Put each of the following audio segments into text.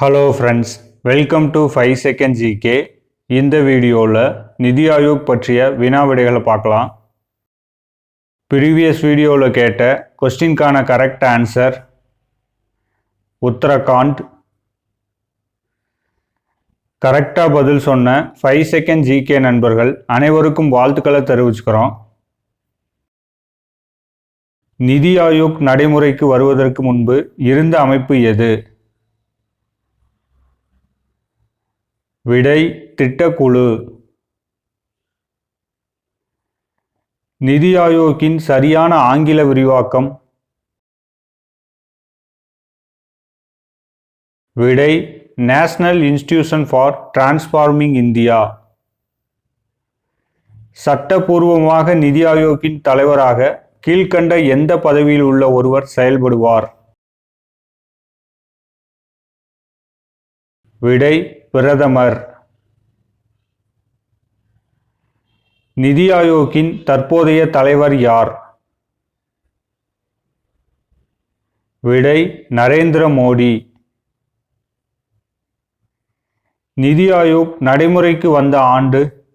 Hello friends welcome to five second GK இந்த வீடியோவில் நிதி ஆயோக் பற்றிய வினா விடைகளை பார்க்கலாம். ப்ரீவியஸ் வீடியோவில் கேட்ட கொஸ்டின்கான கரெக்ட் ஆன்சர் உத்தரகாண்ட். கரெக்டாக பதில் சொன்ன ஃபைவ் செகண்ட் ஜிகே நண்பர்கள் அனைவருக்கும் வாழ்த்துக்களை தெரிவிச்சுக்கிறோம். நிதி ஆயோக் நடைமுறைக்கு வருவதற்கு முன்பு இருந்த அமைப்பு எது? விடை திட்டக்குழு. நிதி ஆயோக்கின் சரியான ஆங்கில விரிவாக்கம். விடை national institution for transforming India. சட்டபூர்வமாக நிதி ஆயோக்கின் தலைவராக கீழ்க்கண்ட எந்த பதவியில் உள்ள ஒருவர் செயல்படுவார்? விடை பிரதமர். நிதி ஆயோக்கின் தற்போதைய தலைவர் யார்? விடை நரேந்திர மோடி. நிதி ஆயோக் நடைமுறைக்கு வந்த ஆண்டு.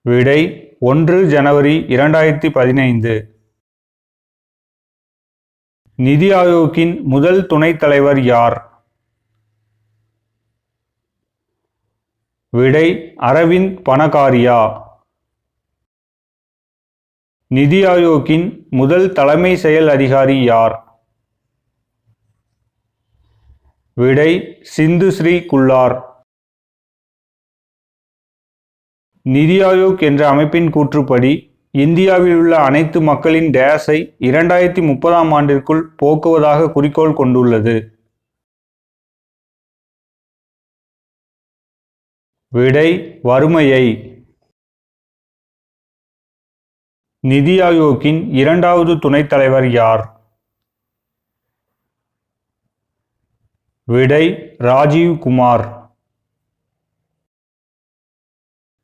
விடை ஒன்று ஜனவரி இரண்டாயிரத்தி பதினைந்து. நிதி ஆயோக்கின் முதல் துணைத் தலைவர் யார்? விடை அரவிந்த் பணகாரியா நிதி ஆயோக்கின் முதல் தலைமை செயல் அதிகாரி யார்? விடை சிந்து ஸ்ரீ குல்லார். நிதி ஆயோக் என்ற அமைப்பின் கூற்றுப்படி இந்தியாவில் உள்ள அனைத்து மக்களின் டேஸை இரண்டாயிரத்தி முப்பதாம் ஆண்டிற்குள் போக்குவதாக குறிக்கோள் கொண்டுள்ளது. விடை வறுமையை. நிதி ஆயோக்கின் இரண்டாவது துணைத் தலைவர் யார்? விடை ராஜீவ் குமார்.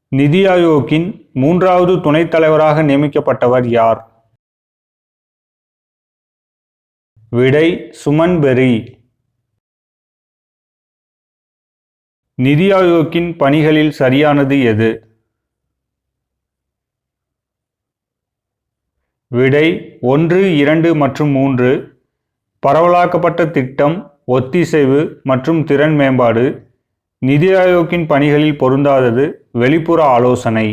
நிதி ஆயோக்கின் மூன்றாவது துணைத் தலைவராக நியமிக்கப்பட்டவர் யார்? விடை சுமன் பெரி. நிதி ஆயோக்கின் பணிகளில் சரியானது எது? விடை ஒன்று இரண்டு மற்றும் மூன்று. பரவலாக்கப்பட்ட திட்டம் ஒத்திசைவு மற்றும் திறன் மேம்பாடு. நிதி ஆயோக்கின் பணிகளில் பொருந்தாதது வெளிப்புற ஆலோசனை.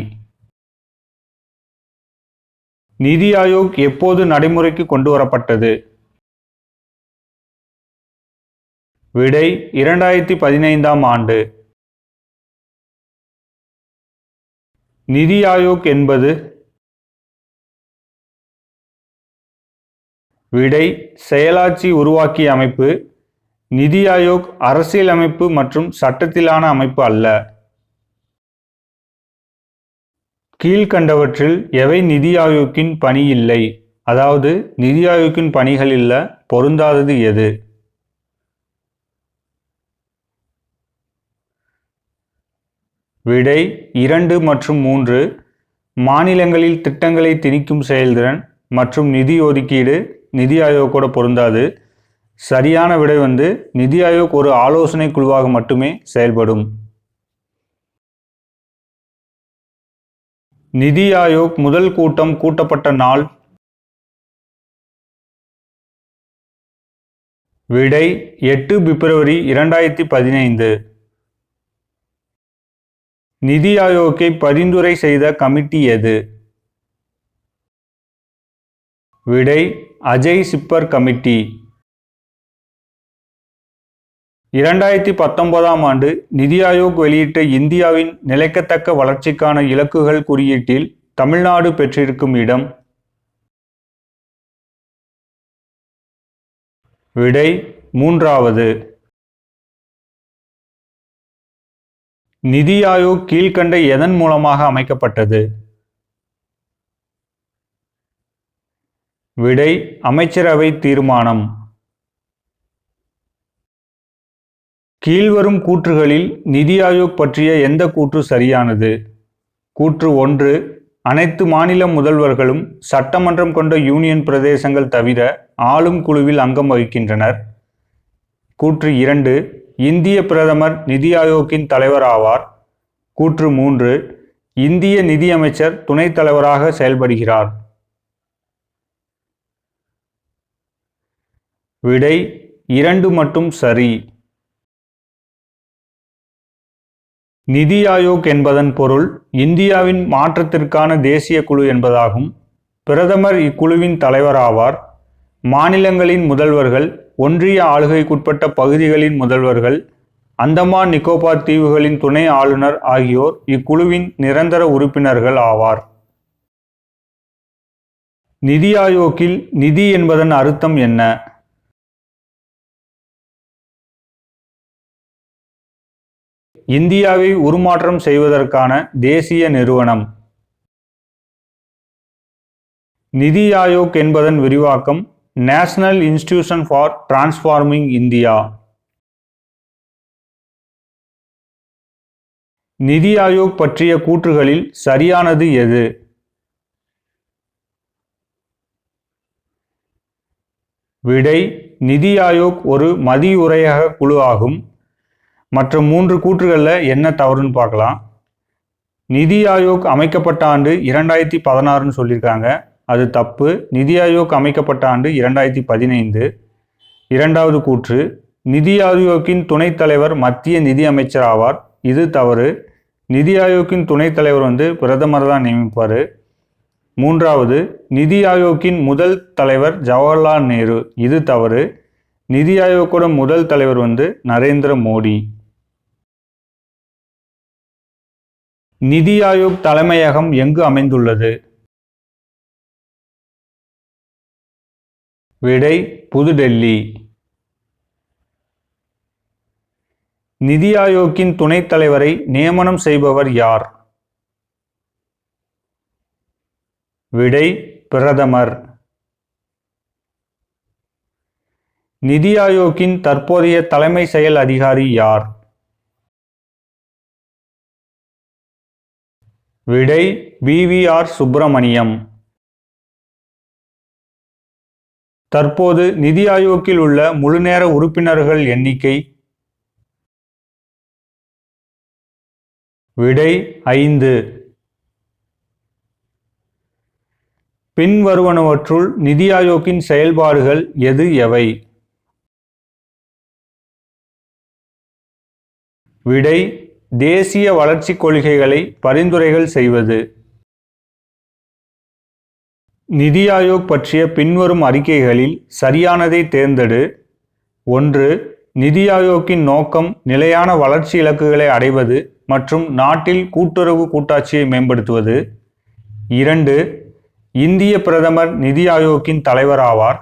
நிதி ஆயோக் எப்போது நடைமுறைக்கு கொண்டு வரப்பட்டது விடை இரண்டாயிரத்தி பதினைந்தாம் ஆண்டு. நிதி ஆயோக் என்பது விடை செயலாட்சி உருவாக்கிய அமைப்பு நிதி ஆயோக் அரசியலமைப்பு மற்றும் சட்டத்திலான அமைப்பு அல்ல. கீழ்கண்டவற்றில் எவை நிதி ஆயோக்கின் பணி இல்லை? அதாவது நிதி ஆயோக்கின் பணிகள் இல்ல பொருந்தாதது எது? விடை இரண்டு மற்றும் மூன்று. மாநிலங்களில் திட்டங்களை திணிக்கும் செயல்திறன் மற்றும் நிதி ஒதுக்கீடு நிதி ஆயோக்கோட பொருந்தாது. சரியான விடை வந்து நிதி ஆயோக் ஒரு ஆலோசனை குழுவாக மட்டுமே செயல்படும். நிதி ஆயோக் முதல் கூட்டம் கூட்டப்பட்ட நாள். விடை எட்டு பிப்ரவரி இரண்டாயிரத்தி பதினைந்து. நிதி ஆயோக்கை பரிந்துரை செய்த கமிட்டி எது? விடை அஜய் சிப்பர் கமிட்டி. இரண்டாயிரத்தி பத்தொன்பதாம் ஆண்டு நிதி ஆயோக் வெளியிட்ட இந்தியாவின் நிலைக்கத்தக்க வளர்ச்சிக்கான இலக்குகள் குறியீட்டில் தமிழ்நாடு பெற்றிருக்கும் இடம். விடை மூன்றாவது. நிதி ஆயோக் கீழ்கண்ட எதன் மூலமாக அமைக்கப்பட்டது? விடை அமைச்சரவை தீர்மானம். கீழ்வரும் கூற்றுகளில் நிதி ஆயோக் பற்றிய எந்த கூற்று சரியானது? கூற்று ஒன்று அனைத்து மாநில முதல்வர்களும் சட்டமன்றம் கொண்ட யூனியன் பிரதேசங்கள் தவிர ஆளும் குழுவில் அங்கம் வகிக்கின்றனர். கூற்று இரண்டு இந்திய பிரதமர் நிதி ஆயோக்கின் தலைவர் ஆவார். கூற்று மூன்று இந்திய நிதியமைச்சர் துணைத் தலைவராக செயல்படுகிறார். விடை இரண்டு மட்டும் சரி. நிதி ஆயோக் என்பதன் பொருள் இந்தியாவின் மாற்றத்திற்கான தேசிய குழு என்பதாகும். பிரதமர் இக்குழுவின் தலைவராவார் மாநிலங்களின் முதல்வர்கள் ஒன்றிய ஆளுகைக்குட்பட்ட பகுதிகளின் முதல்வர்கள் அந்தமான் நிக்கோபார் தீவுகளின் துணை ஆளுநர் ஆகியோர் இக்குழுவின் நிரந்தர உறுப்பினர்கள் ஆவார். நிதி ஆயோக்கில் நிதி என்பதன் அர்த்தம் என்ன? இந்தியாவை உருமாற்றம் செய்வதற்கான தேசிய நிறுவனம். நிதி ஆயோக் என்பதன் விரிவாக்கம் national institution for transforming India Niti Aayog பற்றிய கூற்றுகளில் சரியானது எது? விடை நிதி ஆயோக் ஒரு மதியுரையக குழு ஆகும். மற்ற மூன்று கூற்றுகளில் என்ன தவறுன்னு பார்க்கலாம். நிதி ஆயோக் அமைக்கப்பட்ட ஆண்டு இரண்டாயிரத்தி பதினாறுன்னு சொல்லியிருக்காங்க. அது தப்பு. நிதி ஆயோக் அமைக்கப்பட்ட ஆண்டு இரண்டாயிரத்தி பதினைந்து. இரண்டாவது கூற்று நிதி ஆயோக்கின் துணைத் தலைவர் மத்திய நிதி அமைச்சர் ஆவார். இது தவறு. நிதி ஆயோக்கின் துணைத் தலைவர் வந்து பிரதமர் தான் நியமிப்பார். மூன்றாவது நிதி ஆயோக்கின் முதல் தலைவர் ஜவஹர்லால் நேரு. இது தவறு. நிதி ஆயோக்கோட முதல் தலைவர் வந்து நரேந்திர மோடி. நிதி ஆயோக் தலைமையகம் எங்கு அமைந்துள்ளது? விடை புதுடெல்லி. நிதி ஆயோக்கின் துணைத் தலைவரை நியமனம் செய்பவர் யார்? விடை பிரதமர். நிதி ஆயோக்கின் தற்போதைய தலைமை செயல் அதிகாரி யார்? விடை பிவிஆர் சுப்பிரமணியம். தற்போது நிதி ஆயோக்கில் உள்ள முழுநேர உறுப்பினர்கள் எண்ணிக்கை விடை ஐந்து. பின்வருவனவற்றுள் நிதி ஆயோக்கின் செயல்பாடுகள் எது எவை? விடை தேசிய வளர்ச்சிக் கொள்கைகளை பரிந்துரைகள் செய்வது. நிதி ஆயோக் பற்றிய பின்வரும் அறிக்கைகளில் சரியானதை தேர்ந்தெடு. ஒன்று நிதி ஆயோக்கின் நோக்கம் நிலையான வளர்ச்சி இலக்குகளை அடைவது மற்றும் நாட்டில் கூட்டுறவு கூட்டாட்சியை மேம்படுத்துவது. இரண்டு இந்திய பிரதமர் நிதி ஆயோக்கின் தலைவராவார்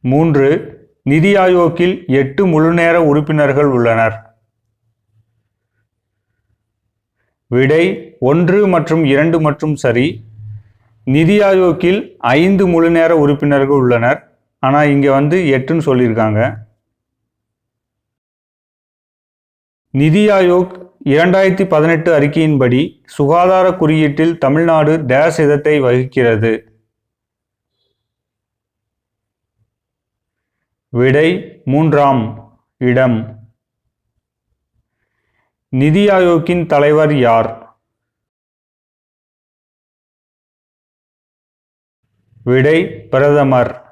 மூன்று நிதி ஆயோக்கில் எட்டு முழுநேர உறுப்பினர்கள் உள்ளனர். விடை ஒன்று மற்றும் இரண்டு மற்றும் சரி. நிதி ஆயோக்கில் ஐந்து முழுநேர உறுப்பினர்கள் உள்ளனர். ஆனால் இங்கே வந்து எட்டுன்னு சொல்லியிருக்காங்க. நிதி ஆயோக் இரண்டாயிரத்தி பதினெட்டு அறிக்கையின்படி சுகாதார குறியீட்டில் தமிழ்நாடு டேஸ் இதத்தை வகிக்கிறது. விடை மூன்றாம் இடம். நிதி ஆயோக்கின் தலைவர் யார்? விடை பிரதமர்.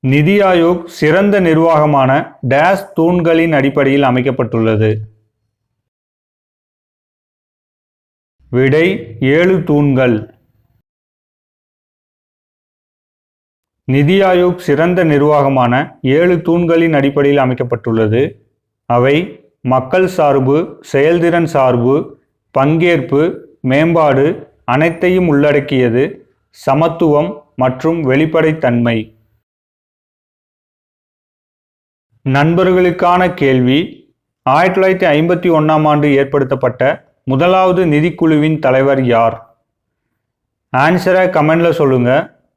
நிதி ஆயோக் சிறந்த நிர்வாகமான டேஸ் தூண்களின் அடிப்படையில் அமைக்கப்பட்டுள்ளது. விடை ஏழு தூண்கள். நிதி ஆயோக் சிறந்த நிர்வாகமான ஏழு தூண்களின் அடிப்படையில் அமைக்கப்பட்டுள்ளது. அவை மக்கள் சார்பு செயல்திறன் சார்பு பங்கேற்பு மேம்பாடு அனைத்தையும் உள்ளடக்கியது. சமத்துவம் மற்றும் வெளிப்படைத்தன்மை. நண்பர்களுக்கான கேள்வி. ஆயிரத்தி தொள்ளாயிரத்தி ஐம்பத்தி ஒன்றாம் ஆண்டு ஏற்படுத்தப்பட்ட முதலாவது நிதிக்குழுவின் தலைவர் யார்? ஆன்சரை கமெண்டில் சொல்லுங்கள்